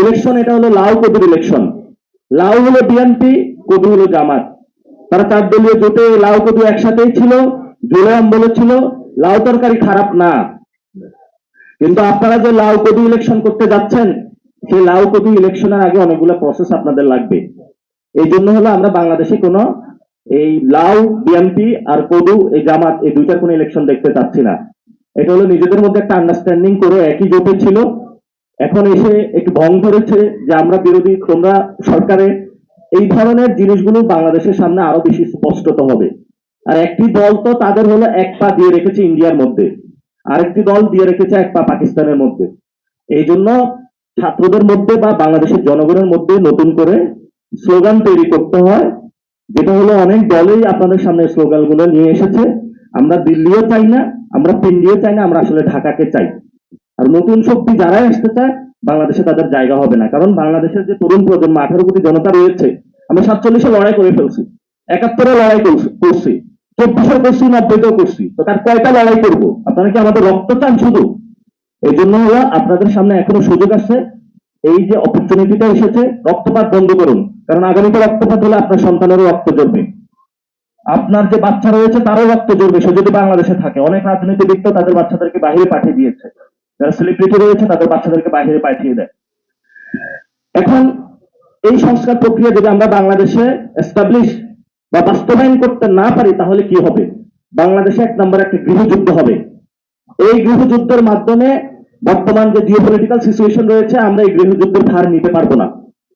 Election এটা হলো লাউ কবির ইলেকশন লাউ হলো বিএনপি কবি হলো জামাত। তারা চার দলীয় জোটে লাউ কবি একসাথেই ছিল জোলাম বলেছিল লাউ তরকারি খারাপ না। কিন্তু আপনারা যে লাউ কবি ইলেকশন করতে যাচ্ছেন, সেই লাউ কবি ইলেকশনের আগে অনেকগুলো প্রসেস আপনাদের লাগবে। এই জন্য হলো আমরা বাংলাদেশে কোনো এই লাউ বিএনপি আর কদু এই জামাত, এই দুইটার কোনো ইলেকশন দেখতে চাচ্ছি না। এটা হলো নিজেদের মধ্যে একটা আন্ডারস্ট্যান্ডিং করে একই জোটে ছিল এখন এসে একটু ভং ধরেছে যে আমরা বিরোধী তোমরা সরকারে এই ধরনের জিনিসগুলো বাংলাদেশের সামনে আরও বেশি স্পষ্টত হবে। আর একটি দল তো তাদের হলো এক পা দিয়ে রেখেছে ইন্ডিয়ার মধ্যে, আরেকটি দল দিয়ে রেখেছে এক পা পাকিস্তানের মধ্যে। এই জন্য ছাত্রদের মধ্যে বা বাংলাদেশের জনগণের মধ্যে নতুন করে স্লোগান তৈরি করতে হয়। যেটা হলো অনেক দলেই আপনাদের সামনে স্লোগানগুলো নিয়ে এসেছে। আমরা দিল্লিও চাই না, আমরা পিন্ডিও চাই না, আমরা আসলে ঢাকাকে চাই। আর নতুন শক্তি যারাই আসতে চায়, বাংলাদেশে তাদের জায়গা হবে না। কারণ বাংলাদেশের যে তরুণ প্রজন্ম, আঠারো কোটি জনতা রয়েছে আমরা সাতচল্লিশে লড়াই করে ফেলছি, একাত্তরে লড়াই করছি চব্বিশে করছি, নব্বইতেও করছি, তো তার কয়টা লড়াই করব? আপনারা কি আমাদের রক্ত চান শুধু? এই জন্য আপনাদের সামনে এখনও সুযোগ আছে, এই যে অপরচুনিটিটা এসেছে, রক্তপাত বন্ধ করুন। কারণ আগামীতে রক্তপাত হলে আপনার সন্তানেরও রক্ত জড়বে আপনার যে বাচ্চা রয়েছে, তারও রক্ত জড়বে সে যদি বাংলাদেশে থাকে। অনেক রাজনীতিবিদ তাদের বাচ্চাদেরকে বাইরে পাঠিয়ে দিয়েছে। যারা সেলিব্রিটি রয়েছে তাদের বাচ্চাদেরকে বাইরে পাঠিয়ে দেয়। এখন এই সংস্কার প্রক্রিয়া যদি আমরা বাংলাদেশে এস্টাবলিশ বা বাস্তবায়ন করতে না পারি, তাহলে কি হবে? বাংলাদেশে এক নম্বর একটা গৃহযুদ্ধ হবে। এই গৃহযুদ্ধের মাধ্যমে বর্তমান যে জিওপলিটিক্যাল সিচুয়েশন রয়েছে, আমরা এই গৃহযুদ্ধের ভার নিতে পারব না।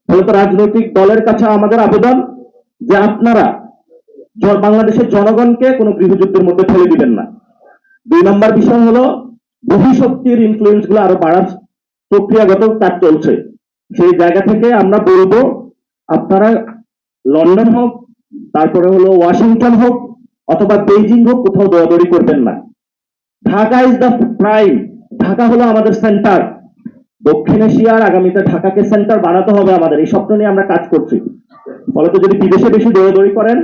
ফলত রাজনৈতিক দলের কাছে আমাদের আবেদন যে আপনারা বাংলাদেশের জনগণকে কোনো গৃহযুদ্ধের মধ্যে ফেলে দিবেন না। দুই নম্বর বিষয় হলো বহিঃশক্তির ইনফ্লুয়েন্সগুলো আরও বাড়ার প্রক্রিয়াগত কাজ চলছে। সেই জায়গা থেকে আমরা বলব, আপনারা লন্ডন হোক, তারপরে হলো ওয়াশিংটন হোক, অথবা বেইজিং হোক, কোথাও দৌড়াদৌড়ি করবেন না। Dhaka is the prime Dhaka হলো আমাদের সেন্টার দক্ষিণ এশিয়ার আগামীতে ঢাকাকে সেন্টার বানাতে হবে আমাদের। এই স্বপ্ন নিয়ে আমরা কাজ করছি। ফলত যদি বিদেশে বেশি দৌড়াদৌড়ি করেন,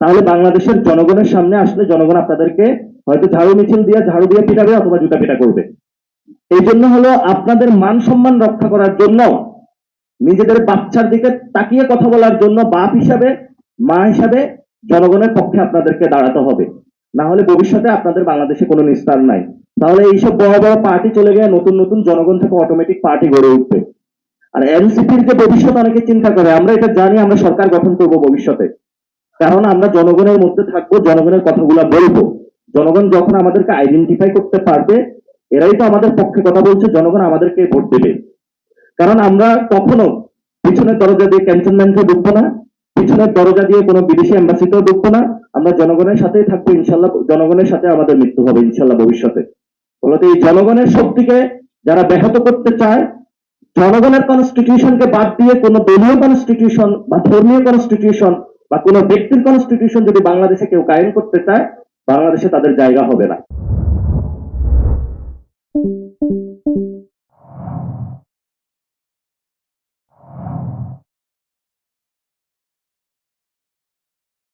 তাহলে বাংলাদেশের জনগণের সামনে আসলে জনগণ আপনাদেরকে হয়তো ঝাড়ু মিছিল দিয়ে, ঝাড়ু দিয়ে পিটাবে অথবা জুতা পিটা করবে। এই জন্য হলো আপনাদের মান সম্মান রক্ষা করার জন্য, নিজেদের বাচ্চার দিকে তাকিয়ে কথা বলার জন্য বাপ হিসাবে, মা হিসাবে জনগণের পক্ষে আপনাদেরকে দাঁড়াতে হবে। না হলে ভবিষ্যতে আপনাদের বাংলাদেশে কোনো নিস্তার নাই। তাহলে এইসব বড় বড় পার্টি চলে গিয়ে নতুন নতুন জনগণ থেকে অটোমেটিক পার্টি গড়ে উঠবে। আর এনসিপির যে ভবিষ্যৎ অনেকে চিন্তা করে, আমরা এটা জানি, আমরা সরকার গঠন করব ভবিষ্যতে। কারণ আমরা জনগণের মধ্যে থাকব, জনগণের কথাগুলো বলব। জনগণ যখন আমাদেরকে আইডেন্টিফাই করতে পারবে, এরাই তো আমাদের পক্ষে কথা বলছে, জনগণ আমাদেরকে ভোট দেবে। কারণ আমরা কখনো পিছনের দরজা দিয়ে ক্যান্টনমেন্টে ঢুকবো না, পিছনের দরজা দিয়ে কোনো বিদেশি এম্বাসিতেও ঢুকবো না, আমরা জনগণের সাথেই থাকব, ইনশাল্লাহ, জনগণের সাথে আমাদের মৃত্যু হবে, ইনশাল্লাহ, ভবিষ্যতে। ফলত এই জনগণের শক্তিকে যারা ব্যাহত করতে চায়, জনগণের কনস্টিটিউশনকে বাদ দিয়ে কোন দলীয় কনস্টিটিউশন বা ধর্মীয় কনস্টিটিউশন বা কোন ব্যক্তির কনস্টিটিউশন যদি বাংলাদেশে কেউ কায়েম করতে চায় বাংলাদেশে তাদের জায়গা হবে না।